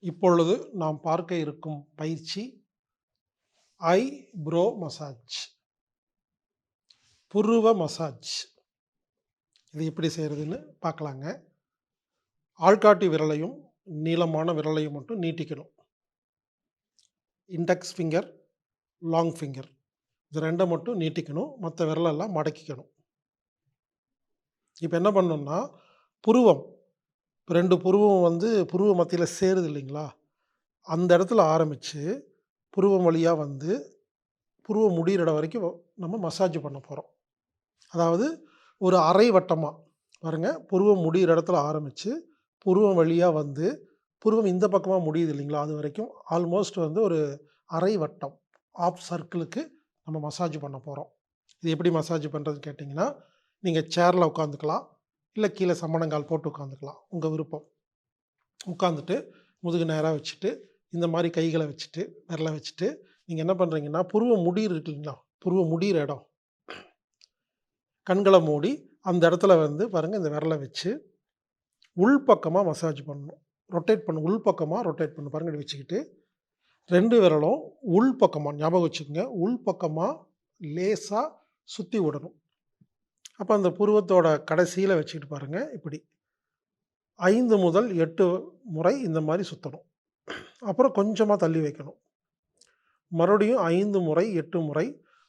இப்பொழுது நாம் பார்க்க இருக்கும் பயிற்சி ஐ ப்ரோ மசாஜ். புருவ மசாஜ். இது எப்படி செய்கிறதுன்னு பார்க்கலாங்க. ஆள்காட்டி விரலையும் நீளமான விரலையும் மட்டும் நீட்டிக்கணும். Index finger long finger. இது ரெண்டை மட்டும் நீட்டிக்கணும். மற்ற விரலெல்லாம் மடக்கிக்கணும். இப்போ என்ன பண்ணணும்னா புருவம். ரெண்டு புருவம் வந்து புருவ மத்தியில் சேருது இல்லைங்களா? அந்த இடத்துல ஆரம்பித்து புருவம் வழியாக வந்து புருவம் முடிகிற இடம் வரைக்கும் நம்ம மசாஜ் பண்ண போகிறோம் அதாவது ஒரு அரை வட்டமாக பாருங்கள் புருவம் முடிகிற இடத்துல ஆரம்பித்து புருவம் வழியாக வந்து புருவம் இந்த பக்கமாக முடியுது இல்லைங்களா? அது வரைக்கும் ஆல்மோஸ்ட் வந்து ஒரு அரை வட்டம் ஆஃப் சர்க்கிளுக்கு நம்ம மசாஜ் பண்ண போகிறோம் இது எப்படி மசாஜ் பண்ணுறதுன்னு கேட்டிங்கன்னா நீங்கள் சேரில் உட்காந்துக்கலாம் இல்லை கீழே சம்மணங்கால் போட்டு உட்காந்துக்கலாம் உங்கள் விருப்பம். உட்காந்துட்டு முதுகு நேராக வச்சுட்டு இந்த மாதிரி கைகளை வச்சுட்டு விரலை வச்சுட்டு நீங்கள் என்ன பண்ணுறீங்கன்னா புருவ முடி இருக்கு இல்லைங்களா? புருவ முடிகிற இடம். கண்களை மூடி அந்த இடத்துல வந்து பாருங்கள் இந்த விரலை வச்சு உள்பக்கமாக மசாஜ் பண்ணணும். ரொட்டேட் பண்ணு உள்பக்கமாக ரொட்டேட் பண்ணு. பாருங்கள் வச்சுக்கிட்டு ரெண்டு விரலும் உள்பக்கமாக ஞாபகம் வச்சுக்கோங்க உள்பக்கமாக லேசாக சுற்றி விடணும். அப்போ அந்த புருவத்தோட கடைசியில் வச்சுக்கிட்டு பாருங்கள் இப்படி. ஐந்து முதல் எட்டு முறை இந்த மாதிரி சுற்றணும் அப்புறம் கொஞ்சமாக தள்ளி வைக்கணும். மறுபடியும் ஐந்து முறை எட்டு முறை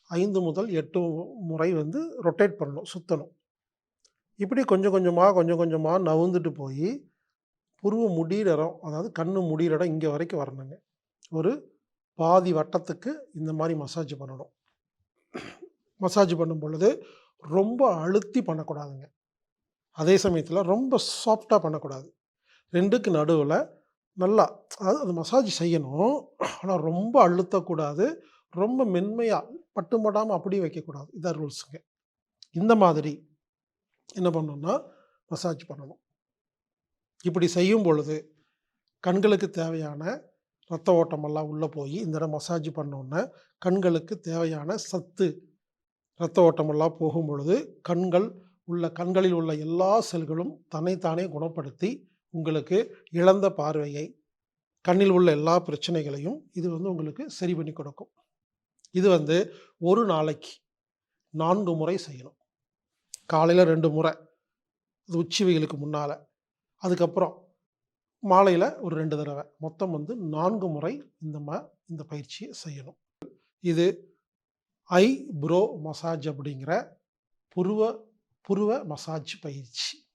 ஐந்து முதல் எட்டு முறை வந்து ரொட்டேட் பண்ணணும் சுற்றணும் இப்படி கொஞ்சம் கொஞ்சமாக கொஞ்சம் கொஞ்சமாக நவுந்துட்டு போய் புருவ முடிகிற இடம் அதாவது கண்ணு முடிகிற இடம் இங்கே வரைக்கும் வரணுங்க. ஒரு பாதி வட்டத்துக்கு இந்த மாதிரி மசாஜ் பண்ணணும். மசாஜ் பண்ணும் பொழுது ரொம்ப அழுத்தி பண்ணக்கூடாதுங்க. அதே சமயத்தில் ரொம்ப சாஃப்டாக பண்ணக்கூடாது. ரெண்டுக்கு நடுவில் நல்லா அதாவது அது மசாஜ் செய்யணும். ஆனால் ரொம்ப அழுத்தக்கூடாது. ரொம்ப மென்மையாக பட்டுமடாமல் அப்படியே வைக்கக்கூடாது. இதான் ரூல்ஸுங்க. இந்த மாதிரி என்ன பண்ணணும்னா மசாஜ் பண்ணணும். இப்படி செய்யும் பொழுது கண்களுக்கு தேவையான ரத்த ஓட்டமெல்லாம் உள்ளே போய் இந்த இடம் மசாஜ் பண்ணோன்னே கண்களுக்கு தேவையான சத்து இரத்த ஓட்டமெல்லாம் போகும் பொழுது கண்கள் உள்ள கண்களில் உள்ள எல்லா செல்களும் தன்னைத்தானே குணப்படுத்தி உங்களுக்கு இழந்த பார்வையை கண்ணில் உள்ள எல்லா பிரச்சனைகளையும் இது வந்து உங்களுக்கு சரி பண்ணி கொடுக்கும். இது வந்து ஒரு நாளைக்கு நான்கு முறை செய்யணும். காலையில் ரெண்டு முறை அது உச்சி வெயிலுக்கு முன்னால். அதுக்கப்புறம் மாலையில் ஒரு ரெண்டு தடவை. மொத்தம் வந்து நான்கு முறை இந்த ம இந்த பயிற்சியை செய்யணும். இது ஐ ப்ரோ மசாஜ் அப்படிங்கிற புருவ புருவ மசாஜ் பயிற்சி.